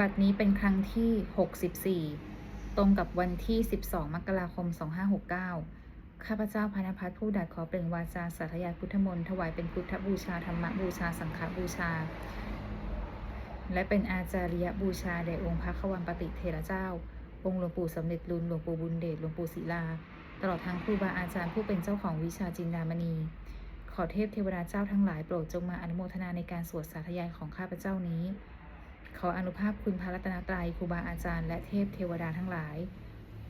บัดนี้เป็นครั้งที่ 64 ตรงกับวันที่ 12 มกราคม 2569 ข้าพเจ้าพานพัฒน์ผู้ดัดขอเปล่งวาจาสาธยายพุทธมนต์ถวายเป็นพุทธบูชาธรรมบูชาสังฆบูชา และเป็นอาจาริยบูชาแด่องค์พระขวันปฏิเทระเจ้า องค์หลวงปู่สำเร็จรุนหลวงปู่บุญเดชหลวงปู่ศิลา ตลอดทั้งครูบาอาจารย์ผู้เป็นเจ้าของวิชาจินดามณี ขอเทพเทวดาเจ้าทั้งหลายโปรดจงมาอนุโมทนาในการสวดสาธยายของข้าพเจ้านี้ ขออนุภาพคุณพระรัตนตรัยครูบาอาจารย์และเทพเทวดาทั้งหลาย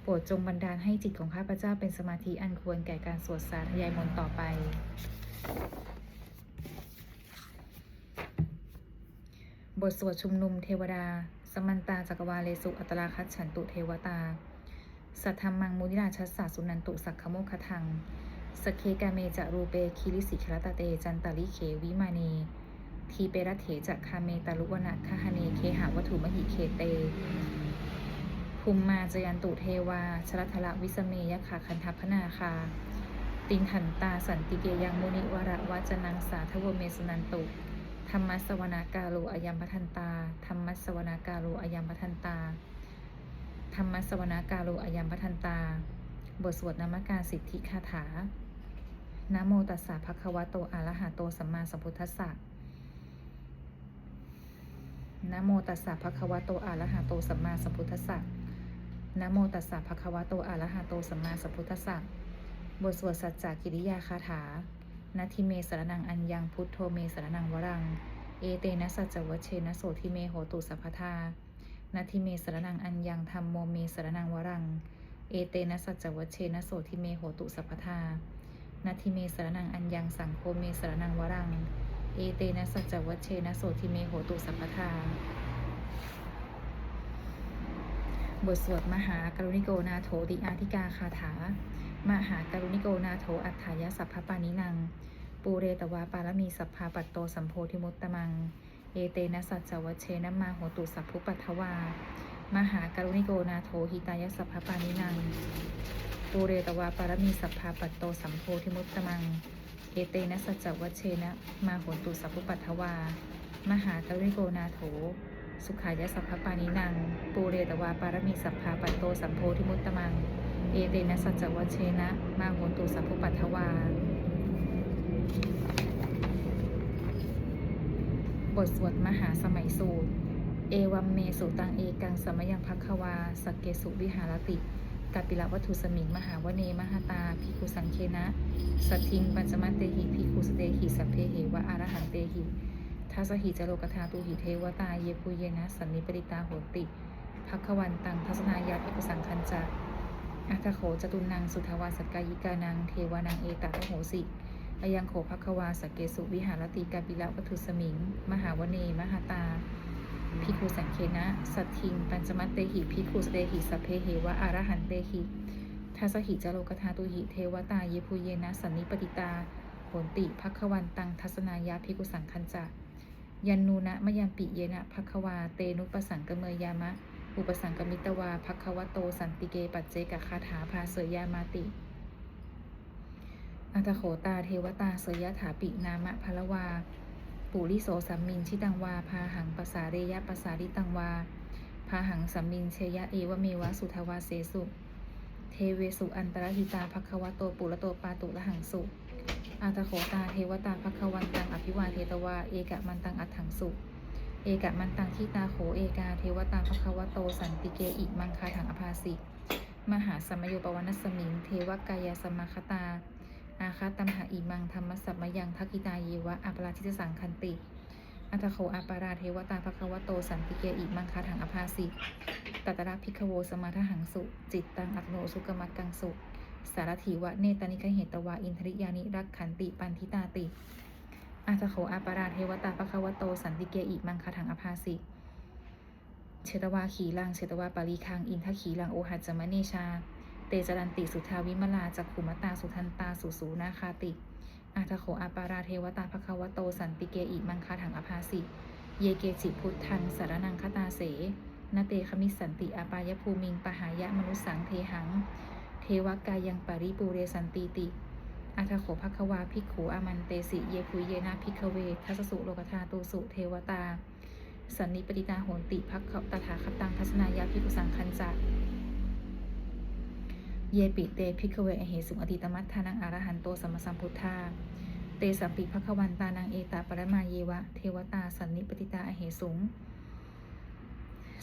โปรดจงบันดาลให้จิตของข้าพเจ้าเป็นสมาธิอันควรแก่การสวดสาธยายมนต์ต่อไป บทสวดชุมนุมเทวดา สมันตาจักรวาเลสุอัตราคัตฉันตุเทวตา สัทธรรมังมุนิราชัสสะสุนันตุสักขโมคทังสเคกาเมจะรูเปคิริสิคลตเตจันตาลิเขวิมานี ทีเปรเถจะคาเมตาลุวนะคหเนเคหาวัตถุมหิเคเตภูมิมาจยันตุเทวา ชรัทละวิสเมยขาคันทัพพนาคา ติงหันตาสันติเกยังมุนิวระวจนังสาทวเมสนันตุ ธรรมสวนากาโลอายัมปทันตา ธรรมสวนากาโลอายัมปทันตา ธรรมสวนากาโลอายัมปทันตา บทสวดนามการสิทธิคาถานะโมตัสสะภะคะวะโตอะระหะโตสัมมาสัมพุทธัสสะ นะโมตัสสะภะคะวะโตอะระหะโตสัมมาสัมพุทธัสสะนะโมตัสสะภะคะวะโตอะระหะโตสัมมาสัมพุทธัสสะบทสวดสัจจกิริยาคาถานาทิเมสรนังอัญญังพุทโธเมสรนังวรัง เอเตนะสัจจวัชเชนะโสทิเมโหตุสัพพทานาทิเมสรนังอัญญังธรรมโมเมสรนังวรัง เอเตนะสัจจวัชเชนะโสทิเมโหตุสัพพทานาทิเมสรนังอัญญังสังโฆเมสรนังวรัง เอเตนะสัจจวัชเชนะโสทิเมโหตุสัพพทาบทสวดมหากรุณิโกนาโถติอาธิกาคาถา มหากรุณิโกนาโถอัฏฐายสัพพปานินัง ปูเรตวาปารมีสัพพาปัตโตสัมโพธิมุตตมัง เอเตนะสัจจวัชเชนะมาโหตุสัพพุปัทวา มหากรุณิโกนาโถหิตายสัพพปานินัง ปูเรตวาปารมีสัพพาปัตโตสัมโพธิมุตตมัง เอเตนะสัจจวัชเชนะ มาโหตุสัพพุปัทวา มหากริโกนาโถ สุขายะสัพพปานินัง ปูเรตวาปารมีสัพพาปัตโตสัมโพธิมุตตมัง เอเตนะสัจจวัชเชนะ มาโหตุสัพพุปัทวา บทสวดมหาสมัยสูตร เอวัมเมสุตังเอกังสมยังพักควา สักเกสุวิหารติ กาปิละวัตถุสมิง มหาวเนมหาตาภิกุสังเคนะ สัททิงปัญจมัตเตหิภิกุสเตหิสัพเพเหวะอารหันเตหิทัสหิจโลกธาตุหิเทวตาเยปุเยนะสันนิปริตาโหติพักวันตังทัศนายาภิกุสังคัญจะอัตโขจตุนังสุทวาสกายิกานังเทวานังเอตตะโหสิอยังโขภัควาสเกสุวิหารติกาปิละวัตถุสมิง มหาวเนมหาตา พิคุสังเคนะ สัตทิง ปัญจมัตเตหิพิคุสเตหิสัพเพเหวะอารหันเตหิทัสหิจโลกธาตุหิเทวตาเยภูเยนะสันนิปติตาโหนติภัควันตังทัศนายาพิกุสังคัญจะยันนูนะมยัมปิเยนะภัควาเตนุปสังกเมยามะ อุปสังกมิตวาภัควโตสันติเกปัจเจกคาถาภาเสยยามาติอัตโขตาเทวตาเสยยถาปินามะพลวา ปุริโสสัมมินชิตังวา พาหังปสาเรยะปสาริตังวา พาหังสัมมินเชยะเอวเมวะสุทวาเสสุ เทเวสุอันตรหิตาภควโตปุระโตปาตุละหังสุอัตโขตาเทวตาภควันตังอภิวาเทตวา เอกะมันตังอัตถังสุ เอกะมันตังทิตาโขเอกาเทวตาภควโตสันติเกอิมังคาถังอภาสิ มหาสมโยปวนัสสมิงเทวกายสมมาคตา อาคาตัมหาอิมังธรรมสัมมยังทักกิตาเยวะอัปราชิตสังคันติ อัตโขอาปาราเทวตาภควโตสันติเกอิมังคาถังอภาสิตัตระพิกโวสมาทหังสุ จิตตังอักโนสุกมักกังสุสารถีวะเนตานิคเหตวาอินทริยานิรักขันติปันทิตาติอัตโขอาปาราเทวตาภควโตสันติเกอิมังคาถังอภาสิเชตวาขีลังเชตวาปารีคังอินทขีลังโอหัจจมเนชา เตจรันติสุทาวิมลาจักขุมตาสุทันตาสุสูนาคาติอาทโขอาปาราเทวตาภควโตสันติเกอิมังคาถังอภาสิ เยเกจิพุทธังสารนังคตาเสนเตคมิสันติอาปายภูมิงปหายะมนุสังเทหัง เทวกายังปริปูเรสันติติอาทโขภควาภิกขุอามันเตสิเยพุเยนาภิกเวทัสสุโลกธาตุสุเทวตาสันนิปติตาโหนติภักขตถาคตังทัศนายาภิกุสังคันจะ เยปิเตภิกขเวอเหสุงอติตมัตทานังอรหันโตสัมมาสัมพุทธา เตสัมปิภควันตานังเอตาปรมาเยวะ เทวตาสันนิปติตาอเหสุง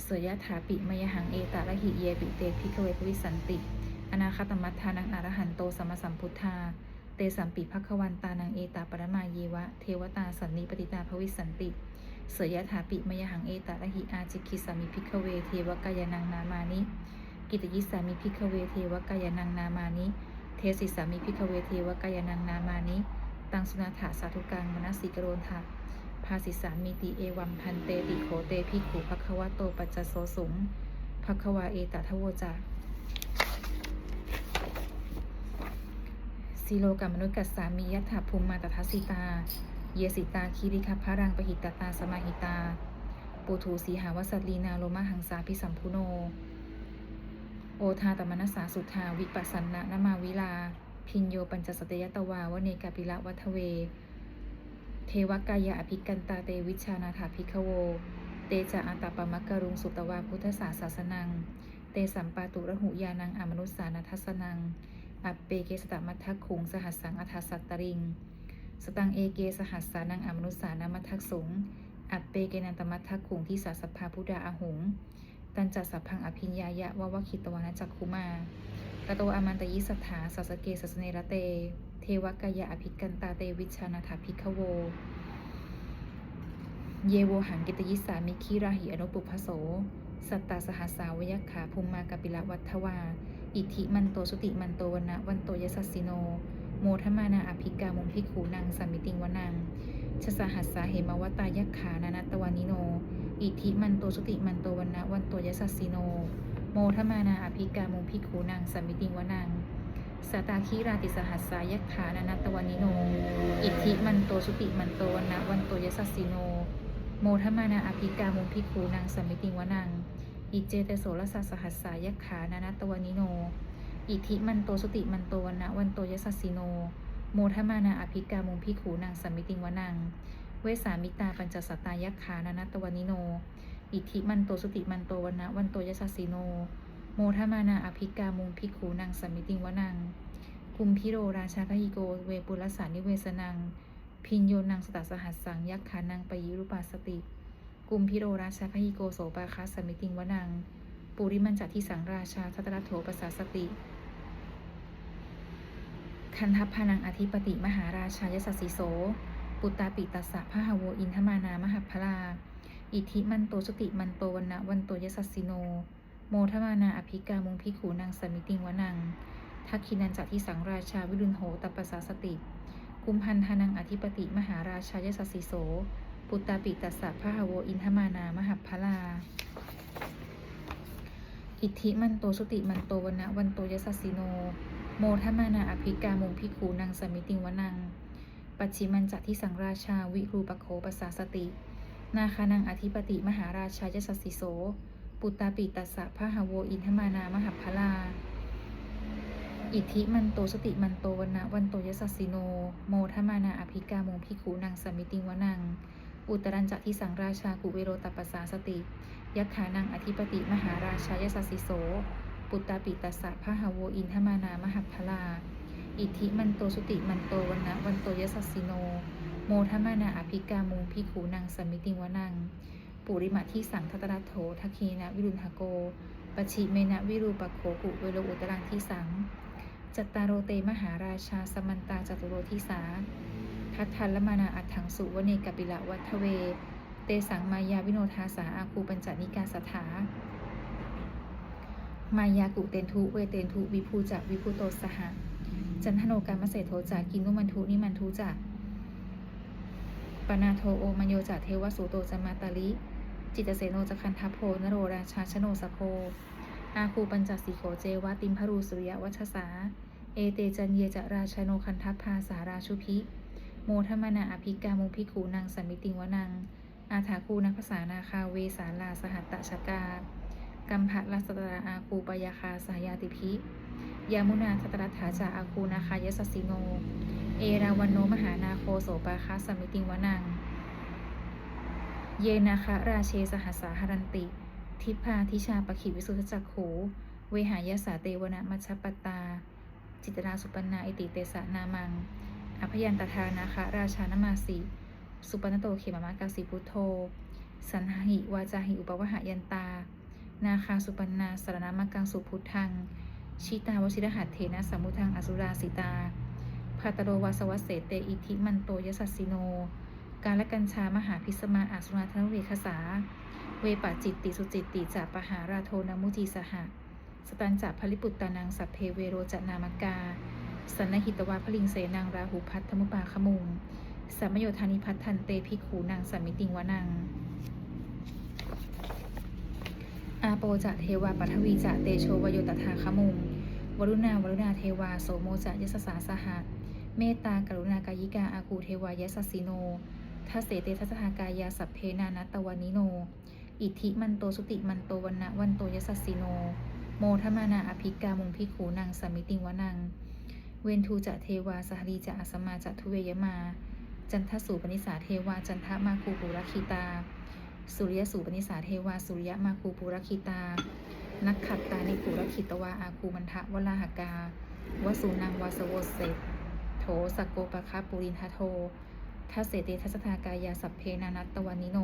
เสยยถาปิมยหังเอตาละหิเยปิเตภิกขเวภวิสันติ อนาคตมัตทานังอรหันโตสัมมาสัมพุทธา เตสัมปิภควันตานังเอตาปรมาเยวะ เทวตาสันนิปติตาภวิสันติเสยยถาปิมยหังเอตาละหิอาจิคิสามิภิกขเวเทวกายนังนามานิ กิตยิสามิภิกขเวเทวกายนังนามานิเทศิสามิภิกขเวเทวกายนังนามานิตังสุนาถาสาธุกังมนสิกโรนทะภาสิสามีติเอวัมพันเตติโขเตพิขูภควะโตปัจจโสสุงภควาเอตทโวจาสีโลกามนุษย์กัสสามียัตถาภูมิมาตทัสสิตา เยสิตาคีริคพารังปหิตตาสมาหิตา ปุถูสีหาวสัตลีนาโลมาหังสาพิสัมพุโน โอทาตมนัสสาสุทาวิปัสสนะนมาวิลา พินโยปัญจสตยตวาวเนกาปิละวัทเว เทวกายะอภิกันตาเตวิชานาถาภิกขโว เตจะอาตาปมักกรุงสุตวาพุทธศาสาสนัง เตสัมปาตุระหุยานังอมนุสานัทสนัง อัปเปเกสตมัททักขุงสหัสสังอัทสัตตริง สตังเอเกสหัสสานังอมนุสานามัททักสุง อัปเปเกนันตมัททักขุงที่สาสภาพุดาอาหุง ตันจัสสัพพังอภิญญายะวาวคิตวานจักคุมากโตอามันตยิสัทธาสัสเกสัสเนระเต เทวกายะอภิกันตาเตวิชานาถาภิกขโว เยโวหังกิตยิสามิคีราหิอนุปุพโส สัตตาสหัสาวยขาภูมมากปิละวัฏวา อิทิมันโตสุติมันโตวันะวันโตยสัสสิโน โมทมานาอภิกามุมพิกขูนังสัมมิติงวนังชสหัสสาเหมวตายักขานานัตตวานิโน อิทธิมันโตสุติมันโตวันนะวันโตยสัสสิโน โมทมานาอภิกามุมพิกขูนังสัมมิติงวนังสตาคีราติสหัสสายักขานานัตวานิโน อิทธิมันโตสุติมันโตวันนะวันโตยสัสสิโน โมทมานาอภิกามุมพิกขูนังสัมมิติงวนังอิเจเตโสรสสสหัสสายักขานานัตวานิโน อิทธิมันโตสุติมันโตวันนะวันโตยสัสสิโน โมทมานาอภิกามุมพิกขูนังสัมมิติงวนัง เวสามิตาปัญจสัตตายักขานานัตวานิโน อิทธิมันโตสุติมันโตวันะวันโตยสัสสิโน โมทมานาอภิกามุมพิกขูนังสัมมิติงวนังกุมพิโรราชาคหิโก เวปุรสานิเวสนัง พินโยนังสตัสสหัสสังยักขานังปยิรุปาสติ กุมพิโรราชาคหิโกโสปาคาสมิติงวนัง ปุริมันจัติสังราชาทัตระโถปสาสติคันทัพพานังอธิปติมหาราชายสัสสิโส ปุตตาปิตัสสะพะหาโวอินทมานามหพลาอิทิมันโตสติมันโตวันนะวันโตยสัสสิโน โมทมานาอภิกามุงพิขูนางสมิติงวนังทักขินันจัติสังราชาวิรุณโหตปัสสาสติ กุมพันธานังอธิปติมหาราชายสัสสิโส ปุตตาปิตัสสะพะหาโวอินทมานามหพลาอิทธิมันโตสุติมันโตวันนะวันโตยสัสสิโน โมทมานาอภิกามุงพิขูนางสมิติงวนัง ปัจฉิมันจัติสังราชาวิรูปโคปสาสติ นาคานังอธิปติมหาราชายสัสสิโส ปุตตาปิตัสสะพะหาโวอินทมานามหพลา อิทธิมันโตสติมันโตวันะวันโตยสัสสิโน โมทมานาอภิกามงพิขูนางสมิติงวนัง อุตรัญจะทิสังราชากุเวโรตปสาสติ ยักขานังอธิปติมหาราชายสัสสิโส ปุตตาปิตัสสะพะหาโวอินทมานามหพลา อิทธิมันโตสุติมันโตวันนะวันโตยสัสสิโน โมทมานาอภิกามุงพิขูนางสมิติงวนัง ปุริมาที่สังทัตระโถทัคคีนะวิรุณหโกปชิเมนะวิรูปโคกุเวโลอุตรังที่สัง จัตตารโรเตมหาราชาสมันตาจตุโรทิสา ทัตทันละมานาอัฏฐังสุวเนกปิละวัทเว เตสังมายาวิโนทาสาอาคูปัญจนิกาสถามายากุเตนทุเวเตนทุวิภูจักวิภูโตสหะ จันทโนกามเสโทจากินุมันทุนิมันทุจักปนาโทโอมโยจัเทวสุโตจมาตาลิ จิตเสโนจคันทัพโพนโรราชาชโนสโพอาคูปัญจสีโขเจวะติมพรูสุริยวัชสา เอเตจันเยจราชโนคันทัพพาสาราชุพิ โมทมนาอภิกามุพิขูนางสัมมิติงวนัง อาถาคูนักภาษานาคาเวสาลาสหัตตชกากัมภะลัสตราอาคูปยาคาสายาติพิ ยามุนาทัตรัฐาจาอาคูนาคายสสสิโน เอราวันโนมหานาโคโสปาคาสมิติงวนัง เยนาคะราเชสหัสาหรันติ ทิพาทิชาปขิวิสุทธจักขูเวหายสาเตวนะมัชปตา จิตราสุปนาอิติเตสะนามัง อภยันตทานาคะราชานมาสีสุปนโตเขมามากาสิพุทโธสันหิวาจาหิอุปวหายันตา นาคาสุปนนาสารนามังกังสุพุทธัง ชิตาวชิรหัตเถนะสัมมุทังอสุราสิตาภาตโรวาสวัสเสเตอิทิมันโตยสัสสิโน การละกัญชามหาพิสมาอาสุนาธนเวคสา เวปจิตติสุจิตติจะปหาราโทนามุทีสหะ สตันจะพลิปุตตานังสัพเพเวโรจนามกา สันนหิตวาพลิงเสนังราหูพัทธมุปาขมุงสัมโยธานิพัทธันเตพิกขูนางสัมมิติงวนัง อาโปจะเทวาปัทวีจะเตโชวโยตถาคมุง วรุณาวรุณาเทวาโสโมจะยสสาสหะ เมตตากรุณากายิกาอาคูเทวายสสสิโนทัสเสเตทัสหากายาสัพเพนานัตตวานิโน อิทธิมันโตสุติมันโตวันนะวันโตยสสสิโน โมทมานาอภิกามุงพิขูนางสมมิติงวนัง เวนทูจะเทวาสหรีจะอสมาจะทุเวยมา จันทสูปนิสาเทวาจันทมาคูปุรคิตา สุริยสูปนิสาเทวาสุริยมาคูปุรคิตา นักขัดตานิปุรคิตวาอาคูมันทะวลาหกาวสูนังวาสโวเสตโถสกโกปะคาปุรินทะโททัเสเตทัสทากายาสัพเพนานัตตวานิโน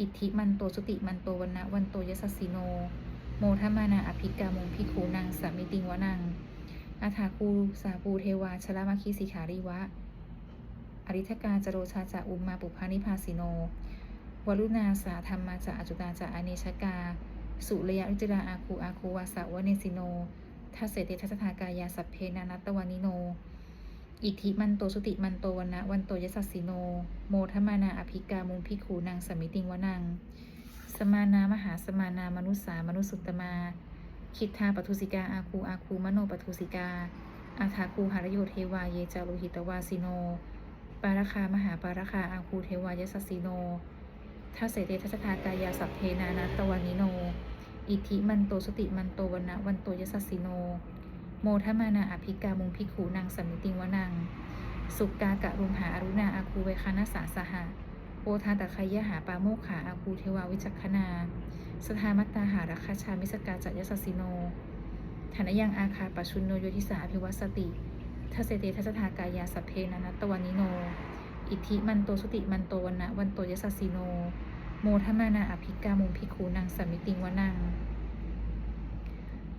อิทธิมันโตสุติมันโตวันนะวันโตยสสสิโน โมทมานาอภิกามุงพิคูนางสามิติงวนัง อาถาคูสาปูเทวาชลามาคีสิขาริวะ อริธกาจโรชาจะอุมมาปุพานิพาสิโน วรุณาสาธรรมมาจะอจุตาจะอเนชกา สุรยาอุจราอาคูอาคูวาสาวเนสิโนทัสเสเตทัสทากายาสัพเพนานัตวานิโน อิทิมันโตสุติมันโตวันนะวันโตยสัสสิโน โมทมานาอภิกามุงพิขูนางสมิติงวนัง สมานามหาสมานามนุษสามนุสสุตมา คิดทาปทุสิกาอาคูอาคูมโนปทุสิกา อาถาคูหารโยเทวาเยจาโลหิตวาสิโน ปาราคามหาปาราคาอาคูเทวายสัสสิโน ทัสเสเตทัสทากายาสัพเพนานัตวานิโน อิทิมันโตสติมันโตวันนะวันโตยสสสิโน โมทมานาอภิกามุงพิขูนางสัมมิติงวนัง สุกากะรุมหาอรุณาอาคูเวคานาสาสหะโอทาตะคายะหาปาโมกขาอาคูเทวาวิจักขนาสทามัตตาหาราคาชามิสกาจัยสสสิโนฐานยังอาคาปชุนโนโยทิสาภิวัสติทัสเตทัสทากายาสัพเพนานัตวานิโน อิทธิมันโตสุติมันโตวันนะวันโตยสสสิโน โมทมานาอภิกามุงพิคูนางสมิติงวนัง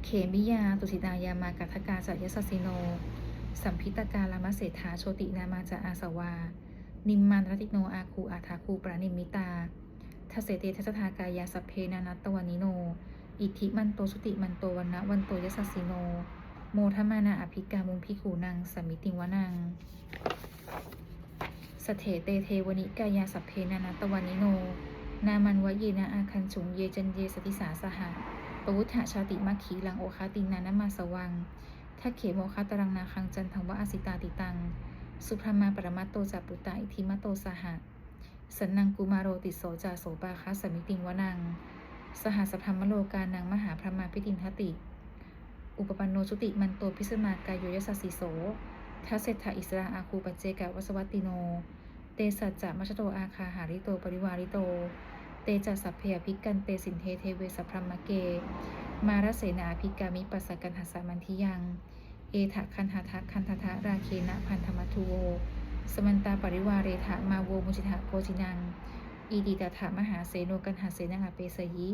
เขมิยาตุสิตายามากัทกาจัยสสสิโน สัมพิตการามเศรษฐาโชตินามาจาอาสวา นิมมันรติโนอาคูอาทาคูปรานิมิตาทเสเตทัสทากายาสัพเพนานัตตวานิโน อิทธิมันโตสุติมันโตวันนะวันโตยสสสิโน โมทมานาอภิกามุงพิขูนางสมิติงวนัง สเถเตเทวนิกายาสัพเพนานัตวานิโน นามันวะเยนะอาคันฉุงเยจันเยสติสาสหะปวุฒะชาติมัคคีลังโอคาตินานามาสวังทักเขโมคาตรังนาคังจันทังวะอสิตาติตัง สุพรมาปรมัตโตจัปุตตาอิทิมโตสหะ สันนังกุมาโรติโสจาโสปาคาสมิติงวนัง สหสพรรมโลกานังมหาพระมาพิตินทติ อุปปันโนชุติมันโตพิสมากายโยยสัสสิโส ทัสเศรษฐอิสราอาคูปัจเจกวัสวัตติโน เตสัจจะมัชโตอาคาหาริโตปริวาริโต เตจัสสัพเพอภิกันเตสินเทเทเวสพพรมเก มารเสนาภิกามิปัสกันหัสามันทิยัง เอถะคันหทะคันททะราเคนะพันธมัทุโว สมันตาปริวาเรถะมาโวมุจิทะโพจินัง อีดิตถามหาเสโนกันหาเสนังอเปสยิ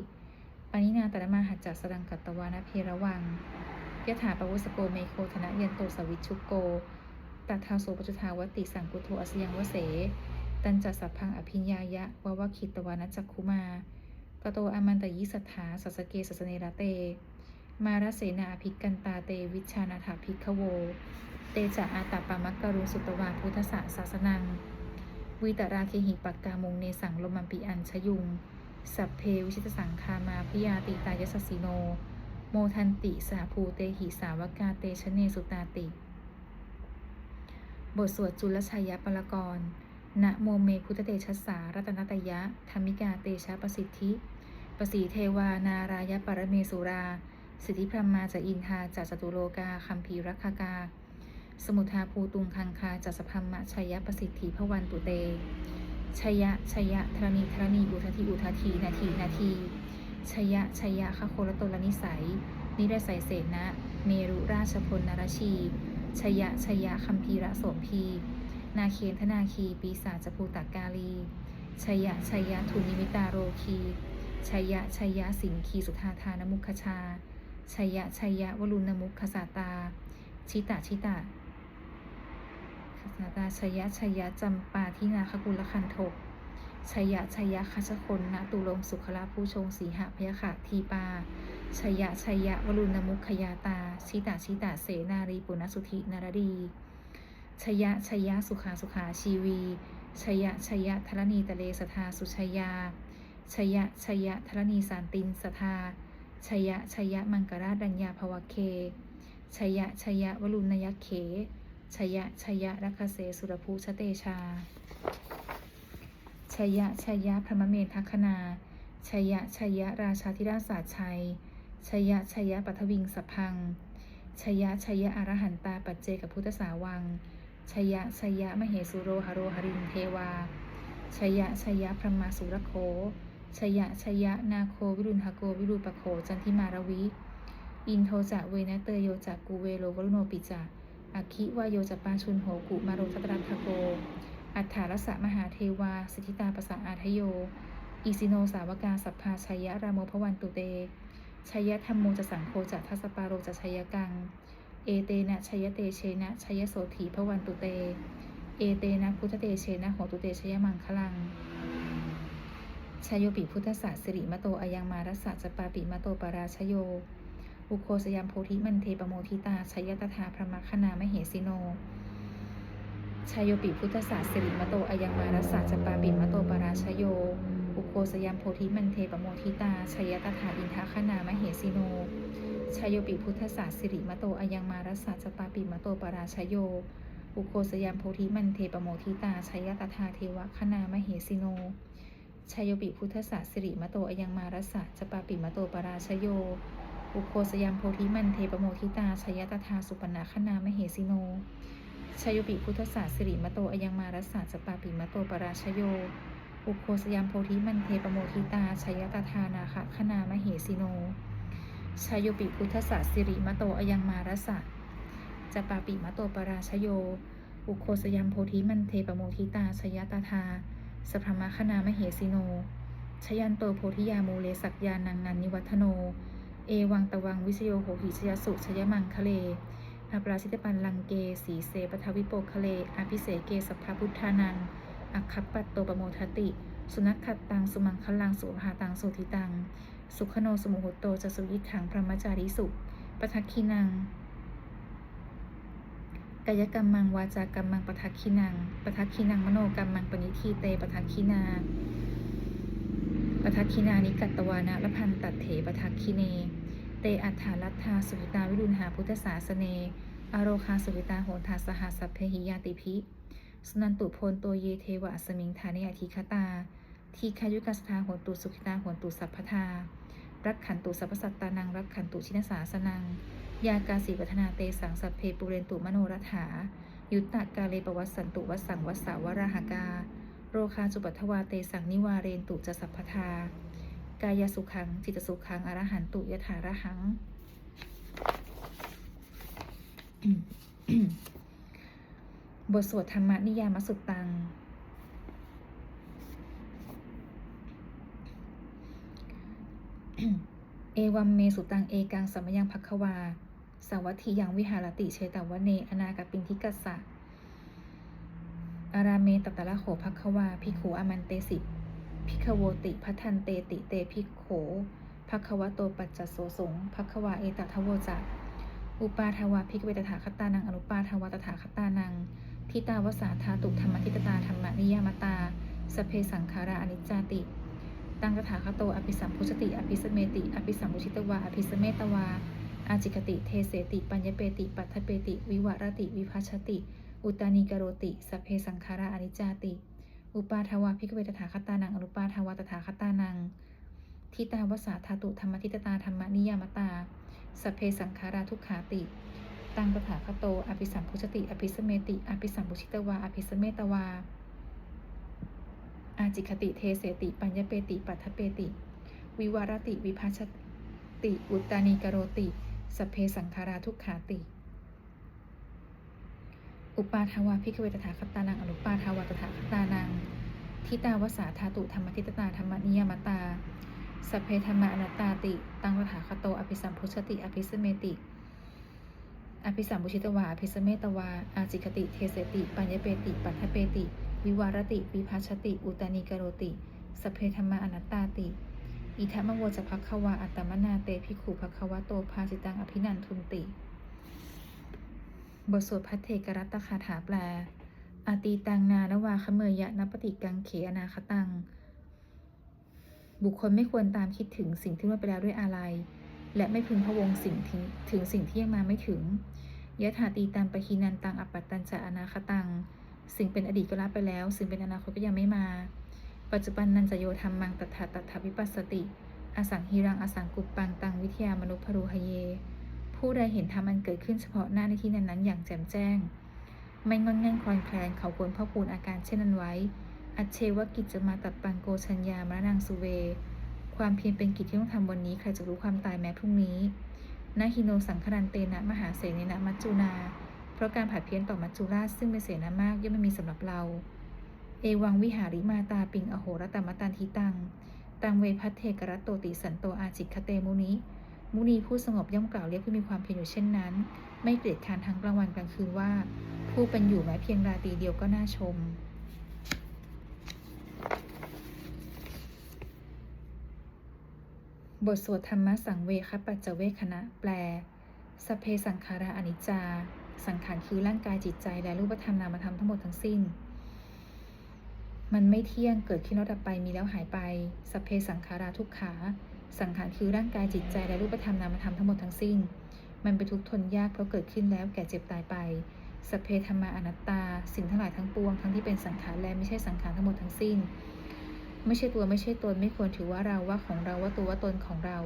ปานินาตระมาหัจจสรังกัตตวานะเพระวัง ยถาปวุสโกเมโคธนะยันโตสวิชุโกตัทาโสปจุทาวติสังกุโทอสยังวเส ตันจัสสัพพังอภิญญายะวาวคิตวานัจคุมากโตอามันตยิสัทธาสัสเกสัสเนระเต มารเสนาภิกันตาเตวิชานาถาภิกขโว เตจะอาตาปามักกรุสุตวาพุทธสสาสนัง วิตราเคหิปักกามงเนสังลมัมปิอัญชยุง สัพเพวิชิตสังคามาพยาติตายสสสิโน โมทันติสาภูเตหิสาวกาเตชเนสุตาติ บทสวดจุลชัยปรกรณ์นะโมเมพุทธเตชะสารัตนตยะธรรมิกาเตชะประสิทธิประสีเทวานารายปรเมสุรา สิทธิพรมาจะอินทาจัจตุโลกาคัมภีรักากา สมุทาภูตุงคังคาจัสพรรมะชัยประสิทธิพวันตุเตชยะชยะธรณีธรณีอุทธีอุทธีนาทีนาที ชยะชยะคโครโตลนิสัย นิรสัยเสนะ เมรุราชพลนรชีชยะชยะคัมภีระโสมพี นาเคนธนาคี ปีศาจภูตากาลีชยะชยะทุนิมิตาโรคีชยะชยะสิงคีสุธาทานมุขชาชยะชยะวลุณมุขสาตา ชิตะชิตะคสาตาชยะชยะจำปาทินาคกุลคันทก ชยะชยะคัชคนนาตุลงสุขลาผู้ชงสีหะพยาขะทีปาชยะชยะวลุณมุขยาตา ชิตะชิตะเสนารีปุณสุธินารดีชยะชยะสุขาสุขาชีวีชยะชยะธรณีตะเลสทาสุชยาชยะชยะธรณีสานตินสทาชยะชยะมังกราดัญญาภวเคชยะชยะวลุณยักเขชยะชยะรัคเสสุรภูชเตชา ชยะชยะพระมเมทัคณาชยะชยะราชาธิราชศาสชัยชยะชยะปัทวิงสพังชยะชยะอรหันตาปัจเจกพุทธสาวังชยะชยะมเหสุโรหโรหรินเทวาชยะชยะพระมาสุรโคชยะชยะนาโควิรุณหโกวิรูปโคจันทิมารวิ อินโทจะเวนะเตโยจะกูเวโลวรุโนปิจะอคิวายโยจะปาชุนโหกุมาโรทัตรัทโก อัฏฐารสะมหาเทวา สิทธิตาปสะอาทโย อิสิโนสาวกาสัพพาชัยะรามโมพวันตุเตชัยยะธรรมโมจะสังโฆจะทัสปาโรจะชัยกัง เอเตนะชัยเตเชนะชัยโสถีพวันตุเต เอเตนะพุทธเตเชนะโหตุเตชยมังคลังชยโยปิพุทธศาสสิริมโตอายังมารสสะจปาปิมโตปราชโย อุโคสยามโพธิมันเทปโมทิตาชยตถาพระมคณามเหสิโน ชายโยปิพุทธศาสสิริมโตอายังมารสสะจปาปิมโตปาราชโย อุโคสยามโพธิมันเทปโมทิตาชยตถาอินทคณามเหสิโนชายโยปิพุทธศาสสิริมโตอายังมารสสะจปาปิมโตปาราชโย อุโคสยามโพธิมันเทปโมทิตาชยตถาเทวคณามเหสิโนชายโยปิพุทธศาสสิริมโตอายังมารสสะจปาปิมโตปาราชโย อุโคสยามโพธิมันเทปโมทิตาชยตถาสุปนาคณามเหสิโน ชายโยปิพุทธศาสสิริมะโตอยังมารสสะจปาปิมะโตปาราชโย อุโคสยามโพธิมันเทปโมทิตาชยตถานาคะคณามเหสิโนชายโยปิพุทธศาสสิริมะโตอยังมารสสะจปาปิมะโตปาราชโย อุโคสยามโพธิมันเทปโมทิตาชยตถาสพรมคณามเหสิโน ชยันโตโพธิยามูเลสักยานังนันนิวัฒโน เอวังตะวังวิชโยโหหิชยสุชยมังคะเล อปราชิตปันลังเก สีเสปทวิโปคะเลอาภิเสเกสัพพพุทธานังอัคคปัตโตปโมทติ สุนัขขัดตัง สุมังคลัง สุภาตังสุทิตัง สุขโนสมุหโตจะสุยิถังพระมจาริสุปทักขินังกายกรรมัง วาจากรรมังปทักขินังปทักขินังมโนกรรมังปณิทีเตปทักขินาปทักขินานิกัตตวานะละพันตัดเถปทักขิเน เตอัฏฐาลัทธาสุวิตาวิรุณหาพุทธศาสเน อโรคาสุวิตาโหทาสหัสัพเพหิยาติภิสนันตุโพนตัวเยเทวะสมิงธาเนอธิคตา ทีคายุกัสธาโหนตุสุขิตาโหนตุสัพพทา รักขันตุสัพพสัตตานัง รักขันตุชินสาสนัง ยากาสีวัฒนาเตสังสัพเพปุเรนตุมโนรัฐา ยุตตะกาเลปวัสสันตุวัสสังวัสสาวราหากา โรคาจุปัทวาเตสังนิวาเรนตุจะสัพพทา กายสุขัง จิตสุขังอรหันตุยถาระหัง บทสวดธรรมนิยามสุตัง เอวัมเมสุตัง เอกังสัมยังภัควาสาวัตถียังวิหารติเชตวเน อนากปินทิกัสสะอาราเมตตะละโขภัควา พิกขูอามันเตสิ พิกขโวติพัทันเตติเตพิโขภัควะโตปัจจโสสงภัควาเอตทะโวจะอุปาทวาพิกเวตถาคตานังอนุปาทวาตถาคตานัง ทิตาวสาธาตุธรรมทิตตาธรรมนิยามตา สเพสังขาราอนิจจาติ ตังตถาคโตอภิสัมพุชติ อภิสเมติ อภิสัมพุชิตวา อภิสเมตวา อาจิกติ เทเสติ ปัญญเปติ ปัทเปติ วิวรติ วิภัชติ อุตานิกโรติ สเพสังขาราอนิจจาติ อุปาทวาพิกเวตถาคตานังอนุปาทวาตถาคตานัง ทิตาวสาธาตุธรรมทิตตาธรรมนิยามตาสเพสังขาราทุกขาติ ตังตถาคโต อภิสัมพุชติ อภิสเมติ อภิสัมพุชิตวา อภิสเมตวา อาจิคติเทเสติ ปัญญเปติ ปัทเปติ วิวารติ วิภัชติ อุตตานีกโรติสเพสังขาราทุกขาติ อุปาทาวาพิกเวตถาคตานังอนุปาทาวาตถาคตานังทิตาวสาธาตุธรรมทิตตาธรรมนิยมตาสพเพธรรมอนัตตาติ ตังตถาคโตอภิสัมพุชติ อภิสเมติ อภิสัมพุชิตวาอภิสเมตวา อาจิคติ เทเสติ ปัญญเปติ ปัทเปติ วิวารติ วิภัชติ อุตานีกโรติสพเพธรรมอนัตตาติ อิทัมโวจะพักควาอัตมนาเตภิกขุพักควะโตภาสิตังอภินันทุนติ บทสวดพัทเทกรัตคาถาแปล อาตีตังนานวาคเมยยะนปฏิกังเขอนาคตัง บุคคลไม่ควรตามคิดถึงสิ่งที่ล่วงไปแล้วด้วยอะไร และไม่พึงพะวงสิ่งที่ถึงสิ่งที่ยังมาไม่ถึงยะถาตีตังปะคีนันตังอปปัตตัญจะอนาคตัง สิ่งเป็นอดีตก็ละไปแล้ว สิ่งเป็นอนาคตก็ยังไม่มา ปัจจุบันนันจะโยธรรมังตัทธาตัทธวิปัสสติ อสังหิรังอสังกุปปังตังวิทยามนุพรูหเย ผู้ใดเห็นธรรมันเกิดขึ้นเฉพาะหน้าในที่นั้นๆ อย่างแจ่มแจ้ง ไม่งอนง่นคลอนแคลนเขาควรพ่อพูนอาการเช่นนั้นไว้ อัจเชวกิจจะมาตัดปังโกชัญญามรนังสุเว ความเพียรเป็นกิจที่ต้องทำวันนี้ใครจะรู้ความตายแม้พรุ่งนี้นาฮิโนสังครันเตนะมหาเสนนะมัจจุนา เพราะการผัดเพี้ยนต่อมัจจุราชซึ่งเป็นเสนามากย่อมไม่มีสำหรับเรา เอวังวิหาริมาตาปิงอโหรตมตันทิตัง ตังเวพัทเทกรัตโตติสันโตอาจิคเตมุนิ มุนีผู้สงบย่อมกล่าวเรียกผู้มีความเพียรอยู่เช่นนั้น ไม่เกลียดคานทั้งกลางวันกลางคืนว่า ผู้เป็นอยู่แม้เพียงราตรีเดียวก็น่าชม บทสวดธรรมะสังเวคปัจจเวคณะแปล สเพสังขาราอนิจจา สังขารคือร่างกายจิตใจและรูปธรรมนามธรรมทั้งหมดทั้งสิ้นมันไม่เที่ยง เกิดขึ้นแล้วดับไป มีแล้วหายไปสพเพสังขาราทุกขา สังขารคือร่างกายจิตใจและรูปธรรมนามธรรมทั้งหมดทั้งสิ้น มันเป็นทุกข์ทนยากเพราะเกิดขึ้นแล้วแก่เจ็บตายไปสพเพธรรมาอนัตตา สิ่งทั้งหลายทั้งปวงทั้งที่เป็นสังขารและไม่ใช่สังขารทั้งหมดทั้งสิ้น ไม่ใช่ตัวไม่ใช่ตนไม่ควรถือว่าเราว่าของเราว่าตัวว่าตนของเรา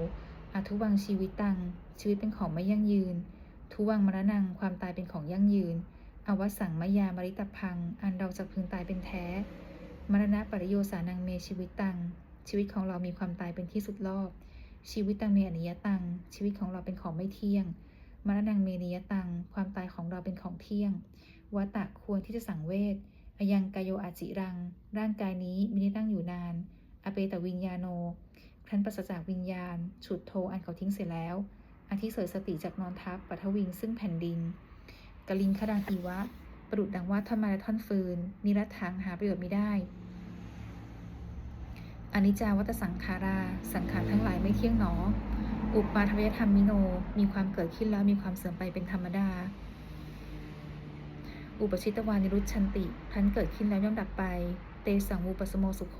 อาทุวังชีวิตตัง ชีวิตเป็นของไม่ยั่งยืน ทุวังมรณังความตายเป็นของยั่งยืนอวสังมยามริตพัง อันเราจะพึงตายเป็นแท้ มรณะปริโยสานังเมชีวิตตัง ชีวิตของเรามีความตายเป็นที่สุดรอบ ชีวิตตังเมอนิยตัง ชีวิตของเราเป็นของไม่เที่ยง มรณังเมนิยตัง ความตายของเราเป็นของเที่ยงวัตตะควรที่จะสังเวชอายังกายโยอาจิรัง ร่างกายนี้มิได้ตั้งอยู่นาน อเปตวิญญาโนครั้นปราศจากวิญญาณ ฉุดโทอันเขาทิ้งเสร็จแล้วอาทิเสยสติจากนอนทับปัทวิงซึ่งแผ่นดินกลิงคดังอีวะ ประดุดดังว่าท่อนม้และท่อนฟืน นิรัตถังหาประโยชน์ไม่ได้ อนิจจาวัตสังขารา สังขารทั้งหลายไม่เที่ยงหนอ อุปาทวยธรรมมิโน มีความเกิดขึ้นแล้วมีความเสื่อมไปเป็นธรรมดา อุปชิตวานิรุชชันติพันเกิดขึ้นแล้วย่อมดับไป เตสังวูปสโมสุขโข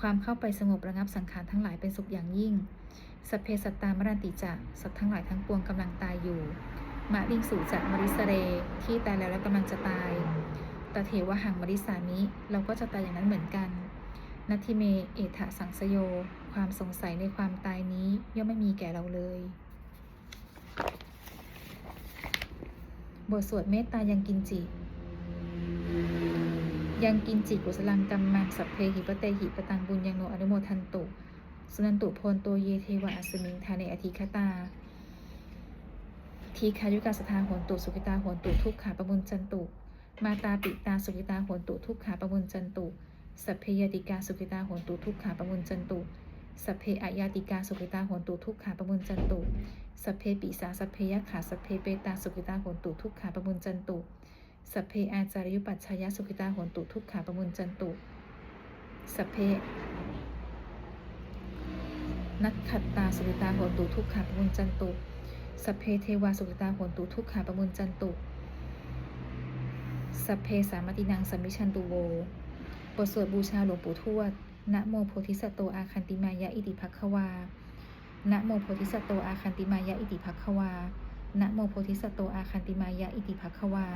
ความเข้าไปสงบระงับสังขารทั้งหลายเป็นสุขอย่างยิ่ง สัพเพสัตตามรันติจะ สัตว์ทั้งหลายทั้งปวงกำลังตายอยู่มะลิงสู่จากมริสเร ที่ตายแล้วและกำลังจะตายตเทวหังมริสามิ เราก็จะตายอย่างนั้นเหมือนกัน นัตทิเม เอถะสังสโย ความสงสัยในความตายนี้ย่อมไม่มีแก่เราเลย บทสวดเมตตายังกินจิ ยังกินจิกุสลังกัมมังสัพเพหิปะเตหิปะตังบุญยังโนอนุโมทันตุ สุนันตุโพนโตเยเทวะอสมิงทาเนอธิคตา ทีคายุกาสทาโหนตุสุขิตาโหนตุทุกขาปมุนจันตุ มาตาปิตาสุขิตาโหนตุทุกขาปมุนจันตุ สัพเพยติกาสุขิตาโหนตุทุกขาปมุนจันตุสัพเพอายาติกาสุขิตาโหนตุทุกขาปมุนจันตุสัพเพปิสาสัพเพยะขาสัพเพเปตาสุขิตาโหนตุทุกขาปมุนจันตุสัพเพอาจารยุปัชชายสุขิตาโหนตุทุกขาปมุนจันตุสัพเพนักขัตตาสุขิตาโหนตุทุกขาปมุนจันตุสัพเพเทวาสุขิตาโหนตุทุกขาปมุนจันตุสัพเพสามตินังสัมมิชันตุโว บทสวดบูชาหลวงปู่ทวด นะโมโพธิสัตว์โตอาคันติมายะอิติภักขวา นะโมโพธิสัตว์โตอาคันติมายะอิติภักขวา นะโมโพธิสัตว์โตอาคันติมายะอิติภักขวา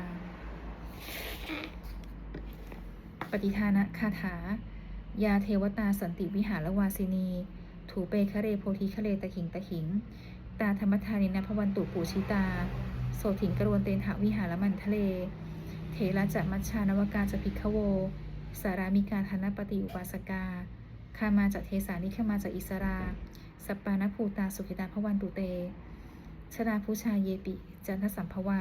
ปฏิทานะคาถา ยาเทวตาสันติวิหารวาสินี ถูเปคะเรโพธิคะเลตะหิงตะหิง ตาธรรมทานินพวันตุปูชิตา โสถิงกรวนเตนหาวิหารมันทะเล เทระจะมัชชานวกาจะพิกขโว สารามิกาธนปฏิอุปาสกาคามาจากเทสานิขมาจากอิสรา สัปปานภูตาสุขิตาพวันตุเตชดาผู้ชาเยปิ จันทสัมภวา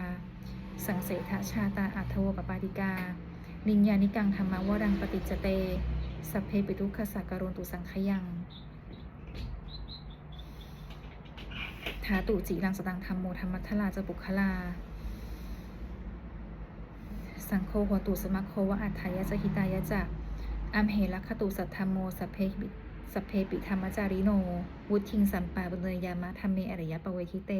สังเสทชาตาอัทโวปปาติกา นิญญานิกังธรรมวรังปฏิจเต สัพเพปิทุกขสักการนตุสังขยังทาตุจิรังสตังธรรมโมธรรมัทลาจะบุคลา สังโฆหัวตุสมัคโควะอัฏฐายะจหิตายะจะอัมเหลักขตุสัทธรมโมสัพเพปิสัพเพปิธรรมจาริโน วุทิงสัมปาบุเนยยามะธรรมเมอริยปเวทิเต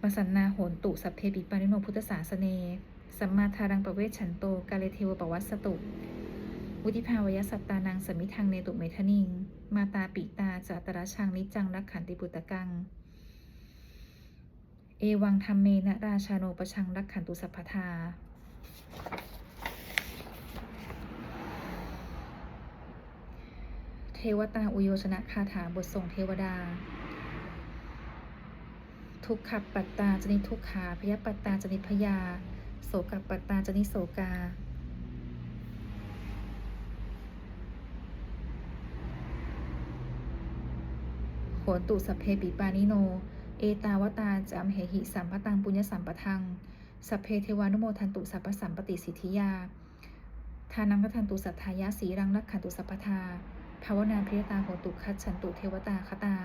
ปสันนาโหนตุสัพเพปิปานิโนพุทธศาสเน สัมมาทารังปะเวชฉันโต กาเลเทวปวัสสตุ วุธิภาวยสัตตานังสมิทังเนตุเมทนิง มาตาปิตาจัตระชังนิจจังรักขันติปุตตะกัง เอวังธรรมเมนะราชาโนประชังรักขันตุสัพพทา เทวตาอุโยชนะคาถาบทส่งเทวดา ทุกขปัตตาจนิทุกขาพยปัตตาจนิพยา โสกปัตตาจนิโสกาโหนตุสัพเพปิปานิโน เอตาวตาจามเหหิสัมปตังปุญญสัมปทัง สัพเพเทวานุโมทันตุสัพพสัมปติสิทธิยา ทานังกทันตุสัทธายาสีรังรักขันตุสัพพทาภาวนาพิยตาโหตุคัจฉันตุเทวตาคตา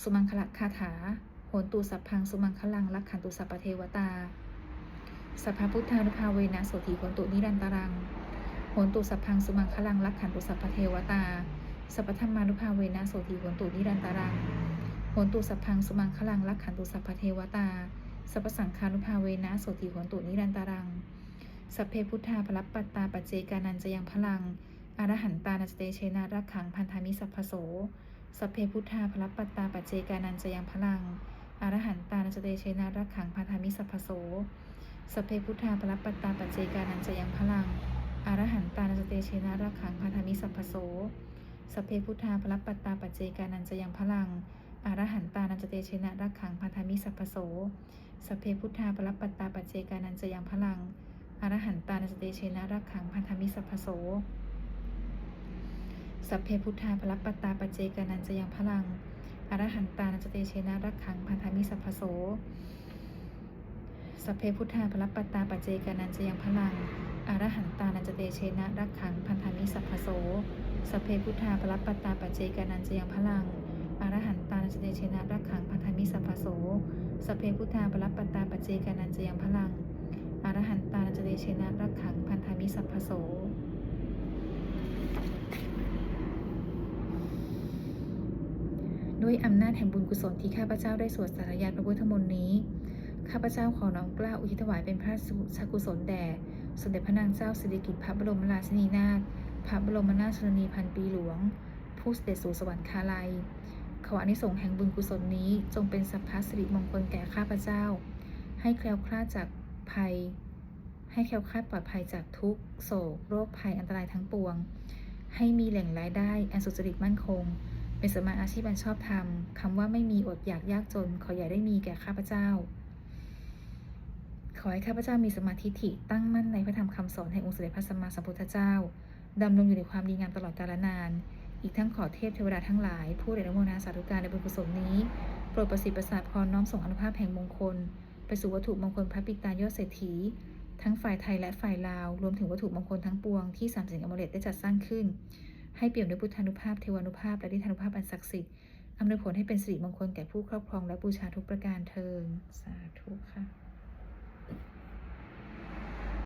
สุมังคละคาถาโหนตุสัพพังสุมังคลังรักขันตุสัพพเทวตา สัพพพุทธานุภาเวนะโสติโหนตุนิรันตรังโหนตุสัพพังสุมังคลังรักขันตุสัพพเทวตา สัพพธรรมานุภาเวนะโสติโหนตุนิรันตรัง โหนตุสัพพังสุมังคลังรักขันตุสัพพเทวตา สัพสังฆานุภาเวนะโสติโหนตุนิรันตารัง สัพเพพุทธาพลัปปัตตาปัจเจกานันจะยังพลัง อรหันตานัสเตเชนะรักขังพันธามิสัพพโส สัพเพพุทธาพลัปปัตตาปัจเจกานันจะยังพลัง อรหันตานัสเตเชนะรักขังพันธามิสัพพโส สัพเพพุทธาพลัปปัตตาปัจเจกานันจะยังพลัง อรหันตานัสเตเชนะรักขังพันธามิสัพพโส สัพเพพุทธาพลัปปัตตาปัจเจกานันจะยังพลัง อรหันตานันจเตชนะรักขังพันธมิสัพพโสสัพเพพุทธาพลัปปัตตาปัจเจกานันจะยังพลังอรหันตานันจเตชนะรักขังพันธมิสัพพโสสัพเพพุทธาพลัปปัตตาปัจเจกานันจะยังพลังอรหันตานันจเตชนะรักขังพันธมิสัพพโสสัพเพพุทธาพลัปปัตตาปัจเจกานันจะยังพลังอรหันตานันจเตเชนะรักขังพันธมิสัพพโสสัพเพพุทธาพลัปปัตตาปัจเจกานันจะยังพลัง อรหันตานันจเตชนะรักขังพันธมิสัพพโสสเพพุทธาพลัปปัตาปัจเจกานันจะยังพลัง อรหันตานันจเตชนะรักขังพันธมิสัพพโสด้วยอำนาจแห่งบุญกุศลที่ข้าพเจ้าได้สวดสาธยายพระพุทธมนต์นี้ ข้าพเจ้าขอน้อมกล้าอุทิศถวายเป็นพระราชกุศลแด่ สมเด็จพระนางเจ้าสิริกิติ์พระบรมราชินีนาถ พระบรมราชชนนีพันปีหลวง ผู้เสด็จสู่สวรรคาลัย ขออานิสงส์แห่งบุญกุศลนี้จงเป็นสัพพสิริมงคลแก่ข้าพเจ้า ให้แคล้วคลาดจากภัย ให้แคล้วคลาดปลอดภัยจากทุกโศกโรคภัยอันตรายทั้งปวง ให้มีแหล่งรายได้อันสุจริตมั่นคง เป็นสมมาอาชีพอันชอบธรรมคำว่าไม่มีอดอยากยากจน ขออย่าได้มีแก่ข้าพเจ้า ขอให้ข้าพเจ้ามีสมาธิฐิตั้งมั่นในพระธรรมคำสอนแห่งองค์สมเด็จพระสัมมาสัมพุทธเจ้าดำรงอยู่ในความดีงามตลอดกาลนาน อีกทั้งขอเทพเทวดาทั้งหลาย ผู้ได้รับโมนาสาธุการในบุญกุศลนี้ โปรดประสิทธิ์ประสาทพรน้อมส่งอนุภาพแห่งมงคล ไปสู่วัตถุมงคลพระปิตายอดเศรษฐี ทั้งฝ่ายไทยและฝ่ายลาว รวมถึงวัตถุมงคลทั้งปวงที่สามสิงอมฤตได้จัดสร้างขึ้น ให้เปี่ยมด้วยพุทธานุภาพเทวานุภาพและดิธานุภาพอันศักดิ์สิทธิ์อำนวยผลให้เป็นสิริมงคลแก่ผู้ครอบครองและบูชาทุกประการเทินสาธุค่ะ